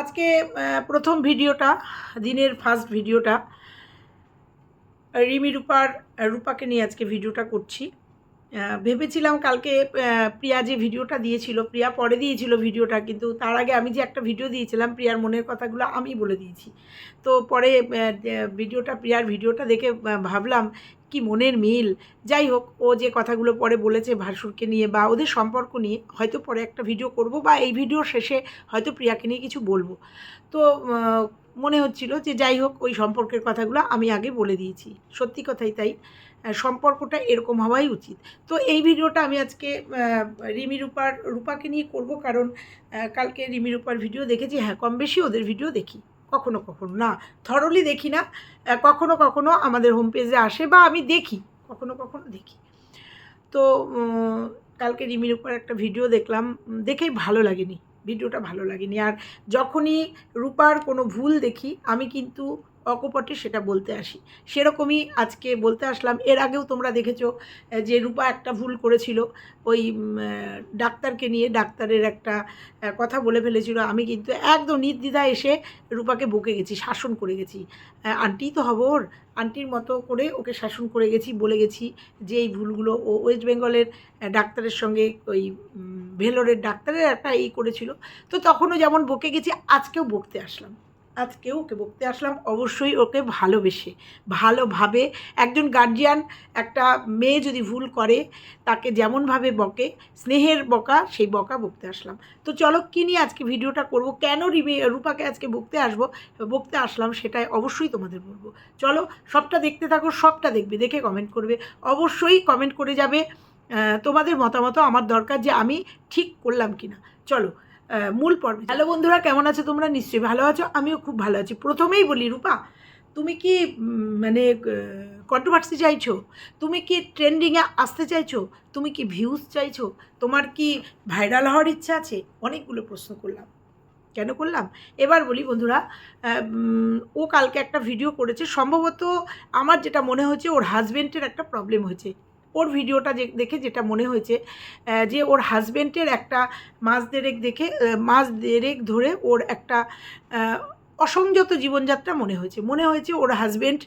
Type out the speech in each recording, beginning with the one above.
আজকে প্রথম ভিডিওটা দিনের ফার্স্ট ভিডিওটা। রিমি রূপার রূপাকে নিয়ে আজকে ভিডিওটা করছি। ভেবেছিলাম কালকে প্রিয়া যে ভিডিওটা দিয়েছিল, প্রিয়া পরে দিয়েছিল ভিডিওটা, কিন্তু তার আগে আমি যে একটা ভিডিও দিয়েছিলাম প্রিয়ার মনের কথাগুলো আমি বলে দিয়েছি। তো পরে ভিডিওটা, প্রিয়ার ভিডিওটা দেখে ভাবলাম কি মনের মিল। যাই হোক, ও যে কথাগুলো পরে বলেছে ভাসুরকে নিয়ে বা ওদের সম্পর্ক নিয়ে, হয়তো পরে একটা ভিডিও করব বা এই ভিডিওর শেষে হয়তো প্রিয়াকে নিয়ে কিছু বলব। তো মনে হচ্ছিল যে যাই হোক, ওই সম্পর্কের কথাগুলো আমি আগে বলে দিয়েছি। সত্যি কথাই তাই। সম্পর্কটা এরকম হওয়াই উচিত। তো এই ভিডিওটা আমি আজকে রিমি রূপার, রূপাকে নিয়ে করব কারণ কালকে রিমি রূপার ভিডিও দেখেছি। হ্যাঁ কম বেশি ওদের ভিডিও দেখি। কখনো কখনো না, থরলি দেখি না। কখনো কখনো আমাদের হোম পেজে আসে বা আমি দেখি, কখনো কখনো দেখি। তো কালকে রিমির উপর একটা ভিডিও দেখলাম দেখেই ভালো লাগেনি। ভিডিওটা ভালো লাগেনি। আর যখনই রূপার কোনো ভুল দেখি আমি কিন্তু অকপটে সেটা বলতে আসি। সেরকমই আজকে বলতে আসলাম, এর আগেও তোমরা দেখেছ যে রূপা একটা ভুল করেছিল, ওই ডাক্তারকে নিয়ে, ডাক্তারের একটা কথা বলে ফেলেছিল। আমি কিন্তু একদম নির্দ্বিধা এসে রূপাকে বকে গেছি, শাসন করে গেছি। আন্টি তো হব ওর, আন্টির মতো করে ওকে শাসন করে গেছি, বলে গেছি যে এই ভুলগুলো ও ওয়েস্ট বেঙ্গলের ডাক্তারের সঙ্গে ওই ভেলোরের ডাক্তারের একটা এই করেছিল। তো তখনও যেমন বকে গেছি, আজকেও বকতে আসলাম। আজকেও ওকে বকতে আসলাম। অবশ্যই ওকে ভালোবেসে। ভালোভাবে একজন গার্জিয়ান একটা মেয়ে যদি ভুল করে, তাকে যেমনভাবে বকে, স্নেহের বকা, সেই বকা বকতে আসলাম। তো চলো কী নিয়ে আজকে ভিডিওটা করব? কেন রিমি, রূপাকে আজকে বকতে আসব? বকতে আসলাম সেটাই অবশ্যই তোমাদের বলব। চলো সবটা দেখতে থাকো, সবটা দেখবে, দেখে কমেন্ট করবে। অবশ্যই কমেন্ট করে যাবে তোমাদের মতামত আমার দরকার যে আমি ঠিক করলাম কিনা। চলো মূল পর্ব। হ্যালো বন্ধুরা, কেমন আছো তোমরা? নিশ্চয়ই ভালো আছো, আমিও খুব ভালো আছি। প্রথমেই বলি, রূপা, তুমি কি মানে কন্ট্রোভার্সি চাইছো? তুমি কি ট্রেন্ডিংয়ে আসতে চাইছো? তুমি কি ভিউজ চাইছো? তোমার কি ভাইরাল হওয়ার ইচ্ছা আছে? অনেকগুলো প্রশ্ন করলাম। কেন করলাম? এবার বলি বন্ধুরা ও কালকে একটা ভিডিও করেছে। সম্ভবত আমার যেটা মনে হচ্ছে, ওর হাজবেন্ডের একটা প্রবলেম হয়েছে। ওর ভিডিওটা দেখে যেটা মনে হয়েছে যে ওর হাজবেন্ডের একটা মাস দেড়েক দেখে মাস দেড়েক ধরে ওর একটা অসংযত জীবনযাত্রা মনে হয়েছে। মনে হয়েছে ওর হাজবেন্ড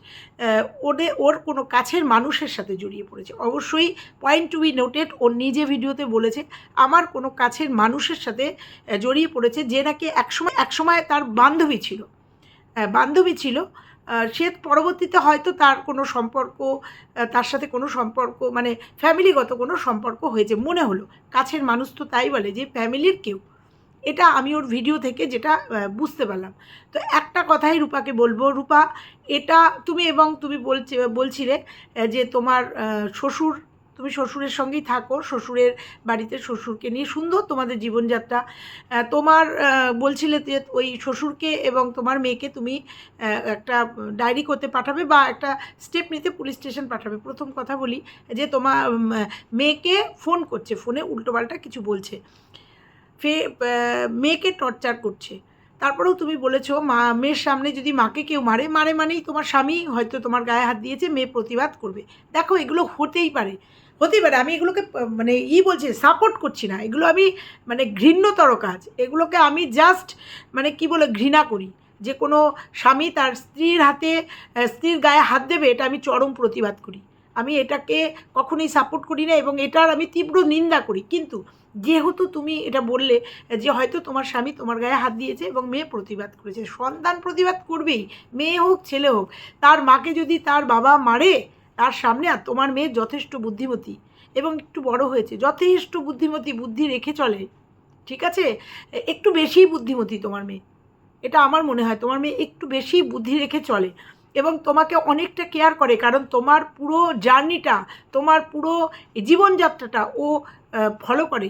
ওদের ওর কোনো কাছের মানুষের সাথে জড়িয়ে পড়েছে। অবশ্যই পয়েন্ট টু বি নোটেড ওর নিজে ভিডিওতে বলেছে, আমার কোনো কাছের মানুষের সাথে জড়িয়ে পড়েছে যে নাকি একসময় একসময় তার বান্ধবী ছিল। বান্ধবী ছিল সে পরবর্তীতে হয়তো তার কোনো সম্পর্ক তার সাথে কোনো সম্পর্ক মানে ফ্যামিলিগত কোনো সম্পর্ক হয়েছে, মনে হলো। কাছের মানুষ তো তাই বলে যে ফ্যামিলির কেউ। এটা আমি ওর ভিডিও থেকে যেটা বুঝতে পারলাম। তো একটা কথাই রূপাকে বলব, রূপা, এটা তুমি এবং তুমি বলছি, বলছিলে যে তোমার শ্বশুর তুমি শ্বশুরের সঙ্গেই থাকো, শ্বশুরের বাড়িতে শ্বশুরকে নিয়ে সুন্দর তোমাদের জীবনযাত্রা। তোমার বলছিলে যে ওই শ্বশুরকে এবং তোমার মেয়েকে তুমি একটা ডায়েরি করতে পাঠাবে বা একটা স্টেপ নিতে পুলিশ স্টেশন পাঠাবে। প্রথম কথা বলি যে তোমার মেয়েকে ফোন করছে, ফোনে উল্টোপাল্টা কিছু বলছে। ফে মেয়েকে টর্চার করছে। তারপরেও তুমি বলেছ, মা, মেয়ের সামনে যদি মাকে কেউ মারে মারে মানেই তোমার স্বামী হয়তো তোমার গায়ে হাত দিয়েছে, মেয়ে প্রতিবাদ করবে। দেখো, এগুলো হতেই পারে। হতেই পারে। আমি এগুলোকে মানে ই বলছি সাপোর্ট করছি না। এগুলো আমি মানে ঘৃণ্যতর কাজ। এগুলোকে আমি জাস্ট মানে কি বলে, ঘৃণা করি। যে কোনো স্বামী তার স্ত্রীর হাতে স্ত্রীর গায়ে হাত দেবে, এটা আমি চরম প্রতিবাদ করি। আমি এটাকে কখনোই সাপোর্ট করি না এবং এটার আমি তীব্র নিন্দা করি। কিন্তু যেহেতু তুমি এটা বললে, যে হয়তো তোমার স্বামী তোমার গায়ে হাত দিয়েছে এবং মেয়ে প্রতিবাদ করেছে। সন্তান প্রতিবাদ করবেই, মেয়ে হোক, ছেলে হোক। তার মাকে যদি তার বাবা মারে তার সামনে আর তোমার মেয়ে যথেষ্ট বুদ্ধিমতী এবং একটু বড় হয়েছে। যথেষ্ট বুদ্ধিমতী, বুদ্ধি রেখে চলে। ঠিক আছে? একটু বেশিই বুদ্ধিমতী তোমার মেয়ে। এটা আমার মনে হয়। তোমার মেয়ে একটু বেশি বুদ্ধি রেখে চলে এবং তোমাকে অনেকটা কেয়ার করে কারণ তোমার পুরো জার্নিটা তোমার পুরো জীবনযাত্রাটা ও ফলো করে।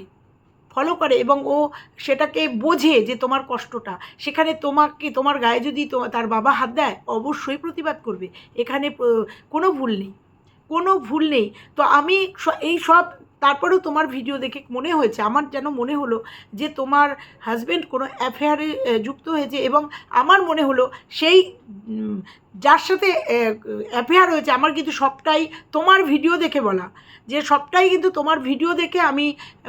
ফলো করে এবং ও সেটাকে বোঝে যে তোমার কষ্টটা। সেখানে তোমাকে, তোমার গায়ে যদি তার বাবা হাত দেয়, অবশ্যই প্রতিবাদ করবে। এখানে কোনো ভুল নেই। কোনো ভুল নেই। তো আমি এই সব, তারপরেও তোমার ভিডিও দেখে মনে হয়েছে, আমার যেন মনে হলো যে তোমার হাজব্যান্ড কোনো অ্যাফেয়ারে যুক্ত হয়েছে এবং আমার মনে হলো সেই যার সাথে অ্যাফেয়ার হয়েছে, আমার কিন্তু সবটাই তোমার ভিডিও দেখে বলা। যে সবটাই কিন্তু তোমার ভিডিও দেখে আমি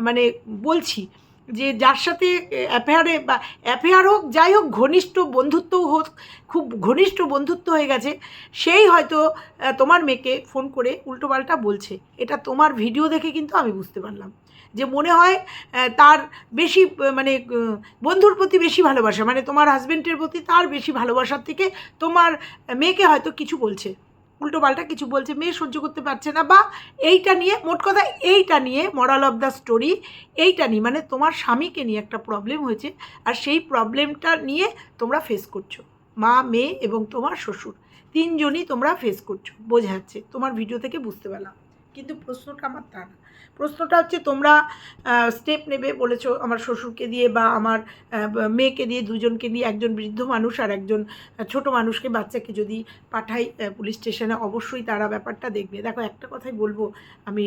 মানে বলছি। যে যার সাথে অ্যাফেয়ারে বা অ্যাফেয়ার হোক, যাই হোক, ঘনিষ্ঠ বন্ধুত্বও হোক, খুব ঘনিষ্ঠ বন্ধুত্ব হয়ে গেছে, সেই হয়তো তোমার মেয়েকে ফোন করে উল্টোপাল্টা বলছে। এটা তোমার ভিডিও দেখে কিন্তু আমি বুঝতে পারলাম। যে মনে হয় তার বেশি মানে বন্ধুর প্রতি বেশি ভালোবাসা মানে তোমার হাজব্যান্ডের প্রতি তার বেশি ভালোবাসার থেকে তোমার মেয়েকে হয়তো কিছু বলছে। উল্টোপাল্টা কিছু বলছে, মেয়ে সহ্য করতে পারছে না, বা এইটা নিয়ে, মোট কথা এইটা নিয়ে মরাল অফ দ্য স্টোরি এইটা নিয়ে মানে তোমার স্বামীকে নিয়ে একটা প্রবলেম হয়েছে, আর সেই প্রবলেমটা নিয়ে তোমরা ফেস করছ। মা, মেয়ে এবং তোমার শ্বশুর, তিনজনই তোমরা ফেস করছ, বোঝা যাচ্ছে, তোমার ভিডিও থেকে বুঝতে পারলাম। কিন্তু প্রশ্নটা আমার তা না। প্রশ্নটা হচ্ছে তোমরা স্টেপ নেবে বলেছ আমার শ্বশুরকে দিয়ে বা আমার মেয়েকে দিয়ে, দুজনকে নিয়ে, একজন বৃদ্ধ মানুষ আর একজন ছোট মানুষকে, বাচ্চাকে যদি পাঠাই পুলিশ স্টেশনে, অবশ্যই তারা ব্যাপারটা দেখবে। দেখো, একটা কথাই বলব আমি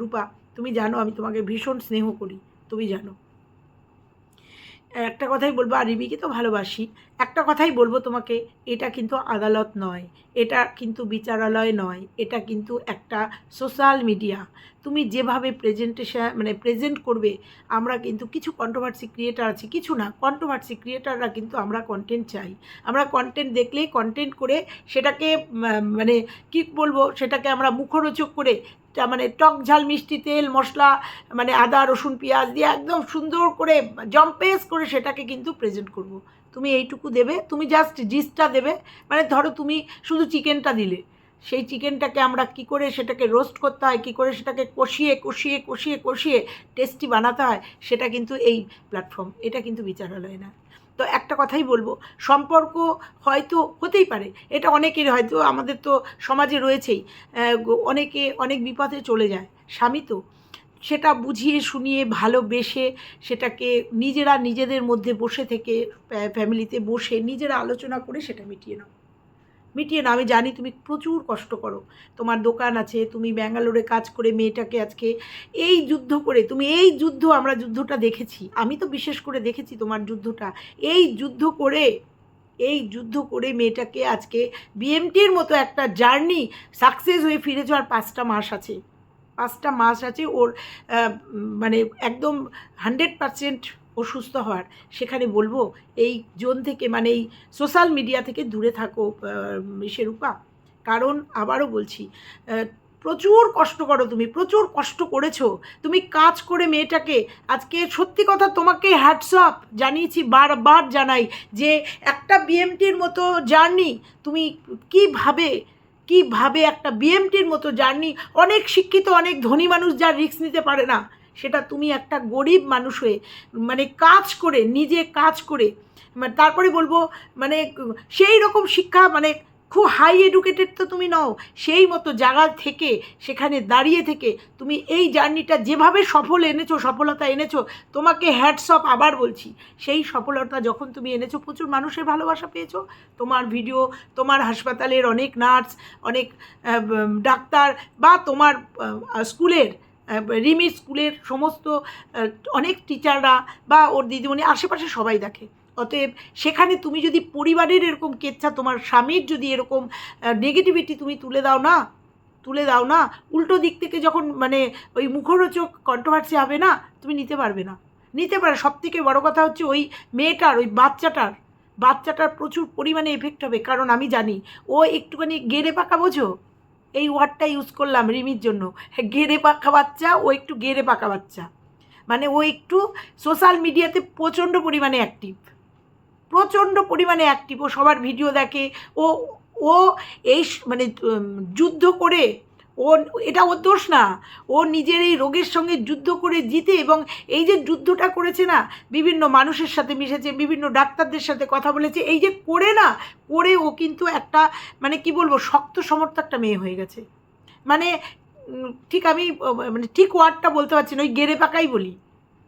রূপা, তুমি জানো আমি তোমাকে ভীষণ স্নেহ করি, তুমি জানো। একটা কথাই বলব, আর রিমিকে তো ভালোবাসি। একটা কথাই বলব তোমাকে, এটা কিন্তু আদালত নয়, এটা কিন্তু বিচারালয় নয়, এটা কিন্তু একটা সোশ্যাল মিডিয়া। তুমি যেভাবে প্রেজেন্টেশন মানে প্রেজেন্ট করবে, আমরা কিন্তু কিছু কন্ট্রোভার্সি ক্রিয়েটার আছে, কিছু না কন্ট্রোভার্সি ক্রিয়েটাররা কিন্তু আমরা কন্টেন্ট চাই। আমরা কন্টেন্ট দেখলেই কন্টেন্ট করে সেটাকে মানে কী বলব, সেটাকে আমরা মুখরোচক করে মানে টক ঝাল, মিষ্টি তেল, মশলা মানে আদা, রসুন, পেঁয়াজ দিয়ে একদম সুন্দর করে জম্পেস করে সেটাকে কিন্তু প্রেজেন্ট করব। তুমি এইটুকু দেবে, তুমি জাস্ট জিসটা দেবে মানে ধরো তুমি শুধু চিকেনটা দিলে সেই চিকেনটাকে আমরা কি করে সেটাকে রোস্ট করতে হয়, কী করে সেটাকে কষিয়ে কষিয়ে কষিয়ে কষিয়ে টেস্টি বানাতে হয়, সেটা কিন্তু এই প্ল্যাটফর্ম এটা কিন্তু বিচারালয় না তো একটা কথাই বলব, সম্পর্ক হয়তো হতেই পারে, এটা অনেকের হয়তো, আমাদের তো সমাজে রয়েছেই অনেকে অনেক বিপদে চলে যায়, স্বামী তো, সেটা বুঝিয়ে শুনিয়ে ভালোবেসে সেটাকে নিজেরা নিজেদের মধ্যে বসে থেকে ফ্যামিলিতে বসে নিজেরা আলোচনা করে সেটা মিটিয়ে নাও। মিটিয়ে না আমি জানি তুমি প্রচুর কষ্ট করো। তোমার দোকান আছে, তুমি ব্যাঙ্গালোরে কাজ করে মেয়েটাকে আজকে এই যুদ্ধ করে, তুমি এই যুদ্ধ আমরা যুদ্ধটা দেখেছি। আমি তো বিশেষ করে দেখেছি তোমার যুদ্ধটা। এই যুদ্ধ করে, এই যুদ্ধ করে মেয়েটাকে আজকে বিএমটির মতো একটা জার্নি সাকসেস হয়ে ফিরেছ আর পাঁচটা মাস আছে। পাঁচটা মাস আছে ওর মানে একদম হান্ড্রেড পারসেন্ট ও সুস্থ হওয়ার। সেখানে বলব, এই জোন থেকে মানে এই সোশ্যাল মিডিয়া থেকে দূরে থাকো রূপা। কারণ আবারও বলছি প্রচুর কষ্ট করো তুমি, প্রচুর কষ্ট করেছ। তুমি কাজ করে মেয়েটাকে, আজকে সত্যি কথা তোমাকে হ্যাটসঅপ জানিয়েছি, বারবার জানাই যে একটা বিএমটির মতো জার্নি, তুমি কীভাবে কীভাবে একটা বিএমটির মতো জার্নি, অনেক শিক্ষিত, অনেক ধনী মানুষ যা রিস্ক নিতে পারে না। সেটা তুমি একটা গরিব মানুষ হয়ে মানে কাজ করে, নিজে কাজ করে মানে তারপরে বলব মানে সেই রকম শিক্ষা মানে খুব হাই এডুকেটেড তো তুমি নও, সেই মতো জায়গা থেকে, সেখানে দাঁড়িয়ে থেকে তুমি এই জার্নিটা যেভাবে সফল এনেছো, সফলতা এনেছো, তোমাকে হ্যাটসঅপ আবার বলছি, সেই সফলতা যখন তুমি এনেছো, প্রচুর মানুষের ভালোবাসা পেয়েছ, তোমার ভিডিও তোমার হাসপাতালের অনেক নার্স অনেক ডাক্তার বা তোমার স্কুলের রিমির স্কুলের সমস্ত অনেক টিচাররা বা ওর দিদিমণি আশেপাশে সবাই দেখে। অতএব সেখানে তুমি যদি পরিবারের এরকম কেচ্ছা, তোমার স্বামীর যদি এরকম নেগেটিভিটি তুমি তুলে দাও না, তুলে দাও না, উল্টো দিক থেকে যখন মানে ওই মুখরোচক কন্ট্রোভার্সি হবে না, তুমি নিতে পারবে না। নিতে পারে সব থেকে বড়ো কথা হচ্ছে ওই মেয়েটার, ওই বাচ্চাটার বাচ্চাটার প্রচুর পরিমাণে এফেক্ট হবে, কারণ আমি জানি, ও একটুখানি গেড়ে পাকা বোঝো? এই ওয়ার্ডটা ইউজ করলাম রিমির জন্য। গেড়ে পাকা বাচ্চা, ও একটু গেড়ে পাকা বাচ্চা। মানে ও একটু সোশ্যাল মিডিয়াতে প্রচণ্ড পরিমাণে অ্যাক্টিভ প্রচণ্ড পরিমাণে অ্যাক্টিভ ও সবার ভিডিও দেখে। ও ও এই মানে যুদ্ধ করে ও এটা ওর দোষ না। ও নিজের এই রোগের সঙ্গে যুদ্ধ করে জিতে এবং এই যে যুদ্ধটা করেছে না, বিভিন্ন মানুষের সাথে মিশেছে, বিভিন্ন ডাক্তারদের সাথে কথা বলেছে, এই যে করে না, করে ও কিন্তু একটা মানে কি বলব, শক্ত সমর্থ একটা মেয়ে হয়ে গেছে। মানে ঠিক আমি মানে ঠিক ওয়ার্ডটা বলতে পারছি না, ওই গেড়ে পাকাই বলি,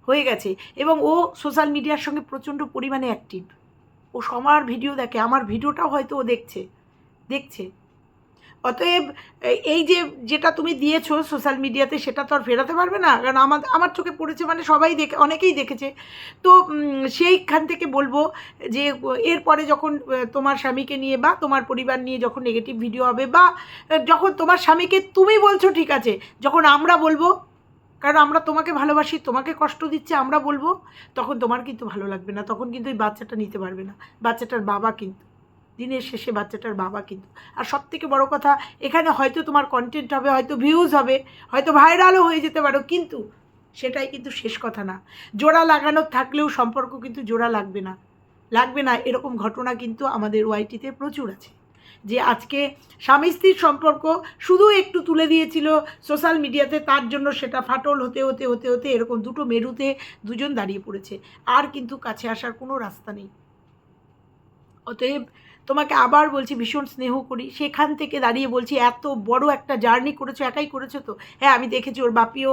হয়ে গেছে। এবং ও সোশ্যাল মিডিয়ার সঙ্গে প্রচণ্ড পরিমাণে অ্যাক্টিভ ও সবার ভিডিও দেখে, আমার ভিডিওটাও হয়তো ও দেখছে দেখছে। অতএব, এই যে যেটা তুমি দিয়েছ সোশ্যাল মিডিয়াতে সেটা তো আর ফেরাতে পারবে না। কারণ আমার আমার চোখে পড়েছে মানে সবাই দেখে, অনেকেই দেখেছে। তো সেইখান থেকে বলব যে, এরপরে যখন তোমার স্বামীকে নিয়ে বা তোমার পরিবার নিয়ে যখন নেগেটিভ ভিডিও হবে বা যখন তোমার স্বামীকে তুমি বলছো ঠিক আছে, যখন আমরা বলব, কারণ আমরা তোমাকে ভালোবাসি, তোমাকে কষ্ট দিচ্ছে, আমরা বলব, তখন তোমার কিন্তু ভালো লাগবে না। তখন কিন্তু ওই বাচ্চাটা নিতে পারবে না। বাচ্চাটার বাবা কিন্তু। দিনের শেষে বাচ্চাটার বাবা কিন্তু। আর সব থেকে বড়ো কথা, এখানে হয়তো তোমার কন্টেন্ট হবে, হয়তো ভিউজ হবে, হয়তো ভাইরালও হয়ে যেতে পারো, কিন্তু সেটাই কিন্তু শেষ কথা না। জোড়া লাগানো থাকলেও সম্পর্ক কিন্তু জোড়া লাগবে না। লাগবে না, এরকম ঘটনা কিন্তু আমাদের ওয়াইটিতে প্রচুর আছে। যে আজকে স্বামী স্ত্রীর সম্পর্ক শুধু একটু তুলে দিয়েছিল সোশ্যাল মিডিয়াতে তার জন্য সেটা ফাটল হতে হতে হতে হতে এরকম দুটো মেরুতে দুজন দাঁড়িয়ে পড়েছে। আর কিন্তু কাছে আসার কোনো রাস্তা নেই। অতএব তোমাকে আবার বলছি ভীষণ স্নেহ করি। সেখান থেকে দাঁড়িয়ে বলছি, এত বড় একটা জার্নি করেছ, একাই করেছ তো? হ্যাঁ আমি দেখেছি ওর বাপিও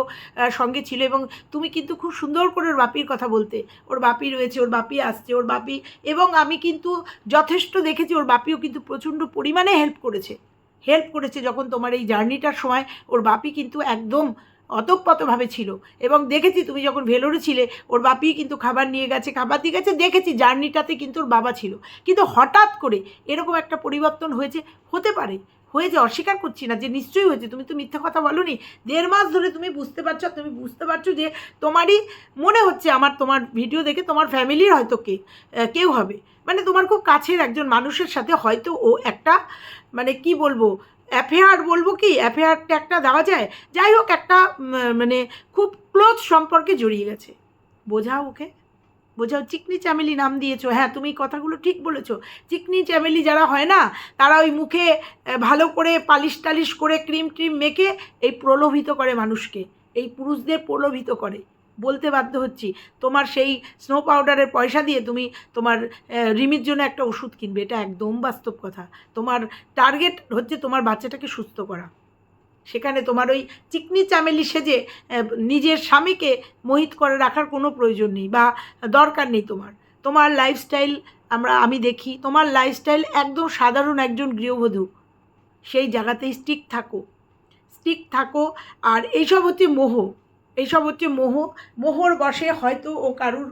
সঙ্গে ছিল এবং তুমি কিন্তু খুব সুন্দর করে ওর বাপির কথা বলতে। ওর বাপি রয়েছে, ওর বাপি আসছে, ওর বাপি এবং আমি কিন্তু যথেষ্ট দেখেছি ওর বাপিও কিন্তু প্রচণ্ড পরিমাণে হেল্প করেছে। হেল্প করেছে যখন তোমার এই জার্নিটার সময় ওর বাপি কিন্তু একদম অতপ্রতভাবে ছিল। এবং দেখেছি তুমি যখন ভেলোরে ছিলে, ওর বাপি কিন্তু খাবার নিয়ে গেছে, খাবার দিয়ে গেছে, দেখেছি জার্নিটাতে কিন্তু ওর বাবা ছিল। কিন্তু হঠাৎ করে এরকম একটা পরিবর্তন হয়েছে, হতে পারে, হয়েছে, অস্বীকার করছি না, যে নিশ্চয়ই হয়েছে, তুমি তো মিথ্যা কথা বলনি। দেড় মাস ধরে তুমি বুঝতে পারছ তুমি বুঝতে পারছ যে তোমারই মনে হচ্ছে আমার, তোমার ভিডিও দেখে তোমার ফ্যামিলির হয়তো কে কেউ হবে। মানে তোমার খুব কাছের একজন মানুষের সাথে হয়তো ও একটা মানে কি বলব অ্যাফেয়ার বলব কি? অ্যাফেয়ারটা একটা দেওয়া যায়। যাই হোক, একটা মানে খুব ক্লোজ সম্পর্কে জড়িয়ে গেছে। বোঝাও ওকে। বোঝাও, চিকনি চ্যামেলি নাম দিয়েছ। হ্যাঁ তুমি কথাগুলো ঠিক বলেছ। চিকনি চ্যামেলি যারা হয় না, তারা ওই মুখে ভালো করে পালিশ টালিশ করে ক্রিম ট্রিম মেখে এই প্রলোভিত করে মানুষকে। এই পুরুষদের প্রলোভিত করে। বলতে বাধ্য হচ্ছি। তোমার সেই স্নো পাউডারের পয়সা দিয়ে তুমি তোমার রিমির জন্য একটা ওষুধ কিনবে। এটা একদম বাস্তব কথা। তোমার টার্গেট হচ্ছে তোমার বাচ্চাটাকে সুস্থ করা। সেখানে তোমার ওই চিকনি চামেলি সেজে নিজের স্বামীকে মোহিত করে রাখার কোনো প্রয়োজন নেই বা দরকার নেই তোমার। তোমার লাইফস্টাইল আমরা, আমি দেখি, তোমার লাইফস্টাইল একদম সাধারণ একজন গৃহবধূ। সেই জায়গাতেই স্টিক থাকো। স্টিক থাকো আর এইসব হচ্ছে মোহ। এইসব হচ্ছে মোহ, মোহর বসে হয়তো ও কারুর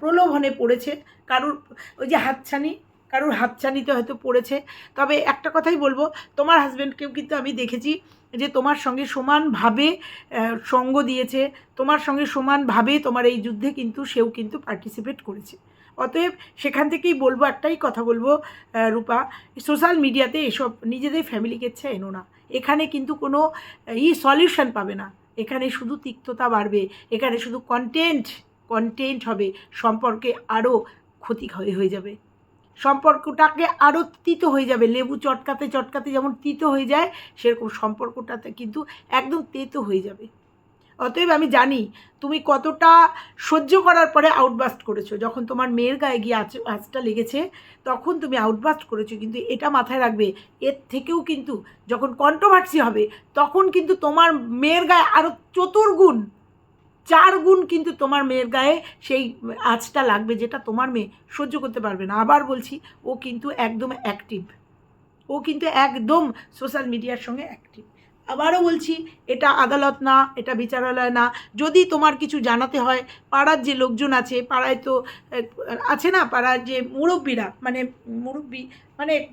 প্রলোভনে পড়েছে, কারুর, ওই যে হাতছানি, কারুর হাতছানিতে হয়তো পড়েছে। তবে একটা কথাই বলব, তোমার হাজব্যান্ডকেও কিন্তু আমি দেখেছি যে তোমার সঙ্গে সমানভাবে সঙ্গ দিয়েছে, তোমার সঙ্গে সমানভাবে তোমার এই যুদ্ধে কিন্তু সেও কিন্তু পার্টিসিপেট করেছে। অতএব সেখান থেকেই বলব একটাই কথা বলব রূপা সোশ্যাল মিডিয়াতে এসব নিজেদের ফ্যামিলিকে ইচ্ছে এনো না। এখানে কিন্তু কোনো, ই সলিউশন পাবে না। এখানে শুধু তিক্ততা বাড়বে, এখানে শুধু কন্টেন্ট কন্টেন্ট হবে, সম্পর্কে আরও ক্ষতি হয়ে যাবে। সম্পর্কটাকে আরও তিত হয়ে যাবে, লেবু চটকাতে চটকাতে যেমন তিত হয়ে যায়, সেরকম সম্পর্কটাতে কিন্তু একদম তেতো হয়ে যাবে। অতএব আমি জানি তুমি কতটা সহ্য করার পরে আউটবাস্ট করেছ। যখন তোমার মেয়ের গায়ে গিয়ে আঁচ, আঁচটা লেগেছে, তখন তুমি আউটবাস্ট করেছ। কিন্তু এটা মাথায় রাখবে, এর থেকেও কিন্তু যখন কন্ট্রোভার্সি হবে, তখন কিন্তু তোমার মেয়ের গায়ে আরও চতুর্গুণ চার গুণ কিন্তু তোমার মেয়ের গায়ে সেই আঁচটা লাগবে যেটা তোমার মেয়ে সহ্য করতে পারবে না। আবার বলছি, ও কিন্তু একদম অ্যাক্টিভ ও কিন্তু একদম সোশ্যাল মিডিয়ার সঙ্গে অ্যাক্টিভ আবারও বলছি, এটা আদালত না, এটা বিচারালয় না। যদি তোমার কিছু জানাতে হয়, পাড়ার যে লোকজন আছে, পাড়ায় তো আছে না, পাড়ার যে মুরব্বীরা মানে মুরব্বী মানে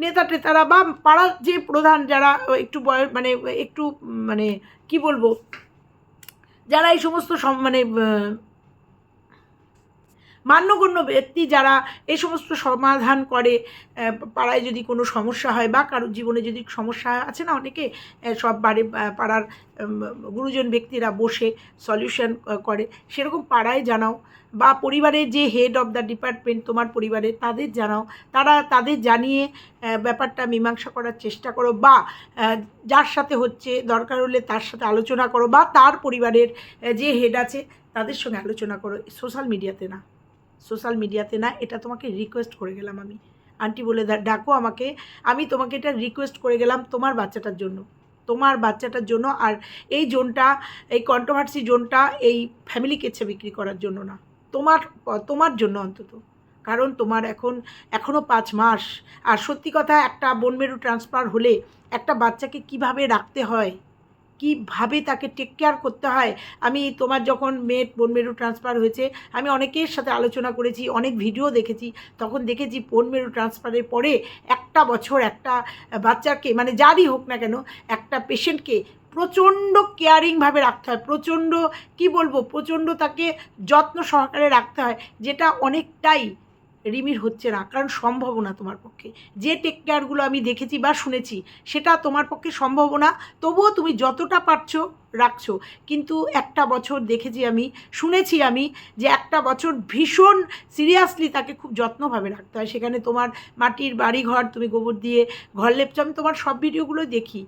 নেতা টেতারা বা পাড়ার যে প্রধান যারা, একটু বয়স মানে একটু মানে কি বলব, যারা এই সমস্ত সম- মানে মান্যগণ্য ব্যক্তি যারা এই সমস্ত সমাধান করে পাড়ায় যদি কোনো সমস্যা হয় বা কারোর জীবনে যদি সমস্যা আছে না অনেকে সব বাড়ি পাড়ার গুরুজন ব্যক্তিরা বসে সলিউশন করে। সেরকম পাড়ায় জানাও বা পরিবারের যে হেড অফ দ্য ডিপার্টমেন্ট তোমার পরিবারে তাদের জানাও। তারা তাদের জানিয়ে ব্যাপারটা মীমাংসা করার চেষ্টা করো বা যার সাথে হচ্ছে দরকার হলে তার সাথে আলোচনা করো বা তার পরিবারের যে হেড আছে তাদের সঙ্গে আলোচনা করো। সোশ্যাল মিডিয়াতে না। সোশ্যাল মিডিয়াতে না, এটা তোমাকে রিকোয়েস্ট করে গেলাম আমি। আন্টি বলে ডাকো আমাকে। আমি তোমাকে এটা রিকোয়েস্ট করে গেলাম তোমার বাচ্চাটার জন্য। তোমার বাচ্চাটার জন্য আর এই জোনটা, এই কন্ট্রোভার্সি জোনটা এই ফ্যামিলি কেচ্ছে বিক্রি করার জন্য না। তোমার তোমার জন্য অন্তত। কারণ তোমার এখন এখনও পাঁচ মাস। আর সত্যি কথা, একটা বনমেরু ট্রান্সফার হলে একটা বাচ্চাকে কীভাবে রাখতে হয় কীভাবে তাকে টেক কেয়ার করতে হয়? আমি তোমার যখন মেয়ের বনমেরু ট্রান্সফার হয়েছে, আমি অনেকের সাথে আলোচনা করেছি, অনেক ভিডিও দেখেছি। তখন দেখেছি বনমেরু ট্রান্সফারের পরে একটা বছর একটা বাচ্চাকে মানে যারই হোক না কেন, একটা পেশেন্টকে প্রচণ্ড কেয়ারিংভাবে রাখতে হয়। প্রচণ্ড, কি বলব? প্রচণ্ড তাকে যত্ন সহকারে রাখতে হয়, যেটা অনেকটাই রিমির হচ্ছে না, কারণ সম্ভব না তোমার পক্ষে। যে টেক কেয়ারগুলো আমি দেখেছি বা শুনেছি, সেটা তোমার পক্ষে সম্ভব না তবুও তুমি যতটা পারছ রাখছো। কিন্তু একটা বছর দেখেছি আমি, শুনেছি আমি যে একটা বছর ভীষণ সিরিয়াসলি তাকে খুব যত্নভাবে রাখতে হয়। সেখানে তোমার মাটির বাড়ি ঘর তুমি গোবর দিয়ে ঘর লেপছো, আমি তোমার সব ভিডিওগুলো দেখি।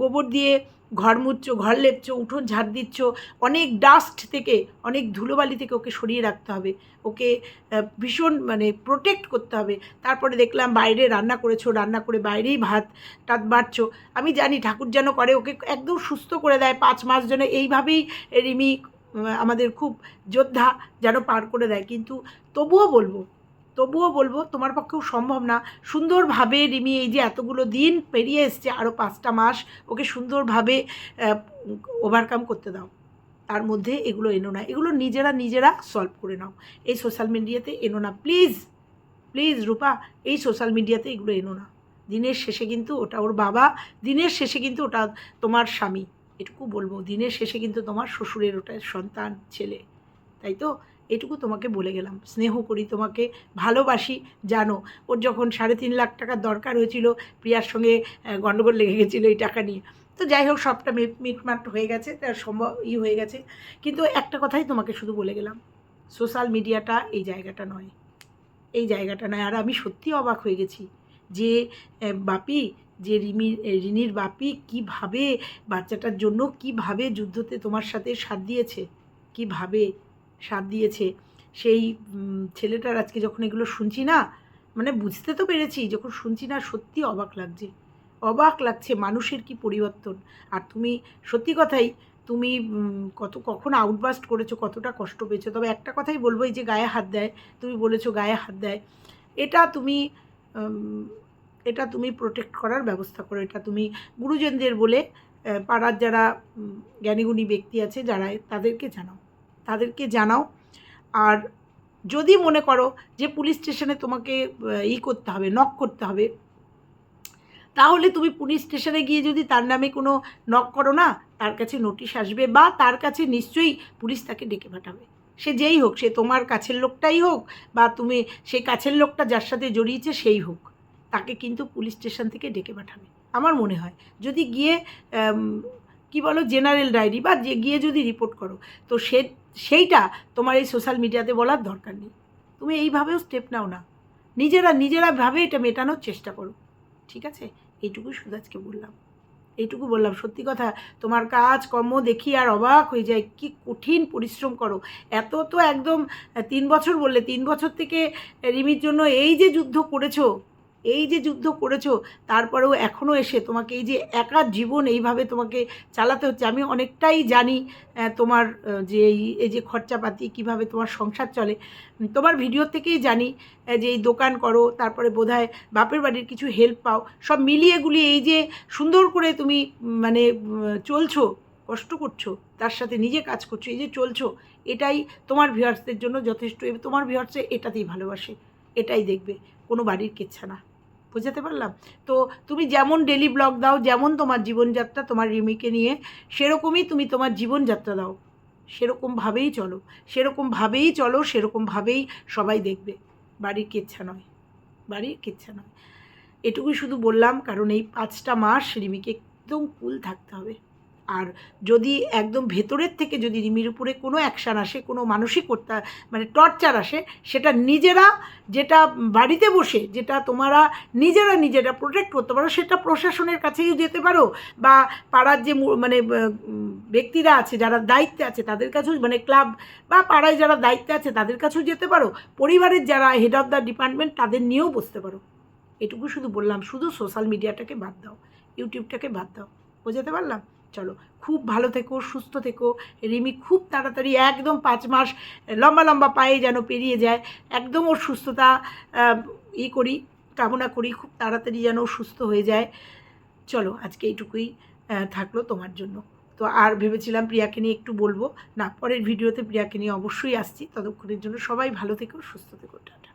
গোবর দিয়ে ঘর মুছছো ঘর লেপছো, উঠোন ঝাড় দিচ্ছ, অনেক ডাস্ট থেকে, অনেক ধুলোবালি থেকে ওকে সরিয়ে রাখতে হবে। ওকে ভীষণ মানে প্রোটেক্ট করতে হবে। তারপরে দেখলাম বাইরে রান্না করেছ, রান্না করে বাইরেই ভাত টাত বাড়ছো। আমি জানি ঠাকুর যেন করে, ওকে একদম সুস্থ করে দেয় পাঁচ মাস যেন এইভাবেই রিমি আমাদের খুব যোদ্ধা যেন পার করে দেয়। কিন্তু তবুও বলব তবুও বলব, তোমার পক্ষেও সম্ভব না। সুন্দরভাবে রিমি এই যে এতগুলো দিন পেরিয়ে এসছে আরও পাঁচটা মাস, ওকে সুন্দরভাবে ওভারকাম করতে দাও। তার মধ্যে এগুলো এনো না। এগুলো নিজেরা নিজেরা সলভ করে নাও। এই সোশ্যাল মিডিয়াতে এনো না। প্লিজ প্লিজ রূপা, এই সোশ্যাল মিডিয়াতে এগুলো এনো না। দিনের শেষে কিন্তু ওটা ওর বাবা, দিনের শেষে কিন্তু ওটা তোমার স্বামী। এটুকু বলব, দিনের শেষে কিন্তু তোমার শ্বশুরের ওটা সন্তান, ছেলে। তাই তো? এটুকু তোমাকে বলে গেলাম। স্নেহ করি, তোমাকে ভালোবাসি, জানো। ওর যখন সাড়ে তিন লাখ টাকার দরকার হয়েছিল, প্রিয়ার সঙ্গে গণ্ডগোল লেগে গেছিল এই টাকা নিয়ে। তো যাই হোক, সবটা মিট, মিটমাট হয়ে গেছে, তার সম্ভব ই হয়ে গেছে। কিন্তু একটা কথাই তোমাকে শুধু বলে গেলাম, সোশ্যাল মিডিয়াটা এই জায়গাটা নয়। এই জায়গাটা নয়। আর আমি সত্যি অবাক হয়ে গেছি যে বাপি, যে রিমি রিনির বাপি কীভাবে বাচ্চাটার জন্য, কীভাবে যুদ্ধতে তোমার সাথে সাথ দিয়েছে, কীভাবে সাথ দিয়েছে। সেই ছেলেটার আজকে যখন এগুলো শুনছি না মানে বুঝতে তো পেরেছি, যখন শুনছি না সত্যি অবাক লাগছে। অবাক লাগছে মানুষের কি পরিবর্তন। আর তুমি, সত্যি কথাই, তুমি কত, কখন আউটবাস্ট করেছ, কতটা কষ্ট পেয়েছ। তবে একটা কথাই বলব, এই যে গায়ে হাত দেয়, তুমি বলেছ গায়ে হাত দেয়, এটা তুমি এটা তুমি প্রোটেক্ট করার ব্যবস্থা করো। এটা তুমি গুরুজনদের বলে পাড়ার যারা জ্ঞানীগুণী ব্যক্তি আছে, যারা, তাদেরকে জানাও। তাদেরকে জানাও। আর যদি মনে করো যে পুলিশ স্টেশনে তোমাকে ই করতে হবে নক করতে হবে, তাহলে তুমি পুলিশ স্টেশনে গিয়ে যদি তার নামে কোনো নক করো না, তার কাছে নোটিশ আসবে বা তার কাছে নিশ্চয়ই পুলিশ তাকে ডেকে পাঠাবে। সে যেই হোক, সে তোমার কাছের লোকটাই হোক বা তুমি সেই কাছের লোকটা যার সাথে জড়িয়েছে সেই হোক, তাকে কিন্তু পুলিশ স্টেশন থেকে ডেকে পাঠাবে। আমার মনে হয়, যদি গিয়ে কি বলো, জেনারেল ডায়েরি বা যে গিয়ে যদি রিপোর্ট করো, তো সে সেইটা তোমার এই সোশ্যাল মিডিয়াতে বলার দরকার নেই। তুমি এইভাবেও স্টেপ নাও না। নিজেরা নিজেরা ভাবে এটা মেটানোর চেষ্টা করো। ঠিক আছে? এইটুকু শুধু আজকে বললাম। এইটুকু বললাম। সত্যি কথা, তোমার কাজ কর্ম দেখি আর অবাক হয়ে যায় কি কঠিন পরিশ্রম করো। এত তো একদম তিন বছর বললে, তিন বছর থেকে রিমির জন্য এই যে যুদ্ধ করেছ এই যে যুদ্ধ করেছ, তারপরেও এখনও এসে তোমাকে এই যে একা জীবন এইভাবে তোমাকে চালাতে হচ্ছে, আমি অনেকটাই জানি তোমার যে এই- যে খরচাপাতি, কীভাবে তোমার সংসার চলে। তোমার ভিডিও থেকেই জানি যে এই দোকান করো, তারপরে বোধহয় বাপের বাড়ির কিছু হেল্প পাও, সব মিলিয়ে গুলিয়ে এই যে সুন্দর করে তুমি মানে চলছো, কষ্ট করছ, তার সাথে নিজে কাজ করছ, এই যে চলছো, এটাই তোমার ভিউয়ার্সদের জন্য যথেষ্ট তোমার ভিউয়ার্সে এটাতেই ভালোবাসে, এটাই দেখবে, কোনো বাড়ির কেচ্ছা না। বুঝাতে পারলাম? তো তুমি যেমন ডেলি ব্লগ দাও, যেমন তোমার জীবনযাত্রা তোমার রিমিকে নিয়ে, সেরকমই তুমি তোমার জীবনযাত্রা দাও। সেরকমভাবেই চলো। সেরকমভাবেই চলো সেরকমভাবেই সবাই দেখবে। বাড়ির কেচ্ছা নয়। বাড়ির কেচ্ছা নয়। এটুকুই শুধু বললাম, কারণ এই পাঁচটা মাস রিমিকে একদম কুল থাকতে হবে। আর যদি একদম ভেতরের থেকে যদি রিমির উপরে কোনো অ্যাকশান আসে, কোনো মানসিক মানে টর্চার আসে, সেটা নিজেরা যেটা বাড়িতে বসে, যেটা তোমরা নিজেরা নিজেরা প্রোটেক্ট করতে পারো, সেটা প্রশাসনের কাছেই যেতে পারো বা পাড়ার যে মানে ব্যক্তিরা আছে, যারা দায়িত্বে আছে, তাদের কাছেও মানে ক্লাব বা পাড়ায় যারা দায়িত্বে আছে, তাদের কাছেও যেতে পারো। পরিবারের যারা হেড অফ দ্য ডিপার্টমেন্ট তাদের নিয়েও বসতে পারো। এটুকু শুধু বললাম, শুধু সোশ্যাল মিডিয়াটাকে বাদ দাও ইউটিউবটাকে বাদ দাও। বোঝাতে পারলাম? চলো, খুব ভালো থেকো, সুস্থ থেকো। রিমি খুব তাড়াতাড়ি একদম পাঁচ মাস, লম্বা লম্বা পায়ে যেন পেরিয়ে যায়। একদম ওর সুস্থতা ই করি, কামনা করি, খুব তাড়াতাড়ি যেন সুস্থ হয়ে যায়। চলো, আজকে এইটুকুই থাকল তোমার জন্য। তো আর ভেবেছিলাম প্রিয়াকে নিয়ে একটু বলব। না, পরের ভিডিওতে প্রিয়াকে নিয়ে অবশ্যই আসছি। ততক্ষণের জন্য সবাই ভালো থেকো, সুস্থ থেকো, টাটা।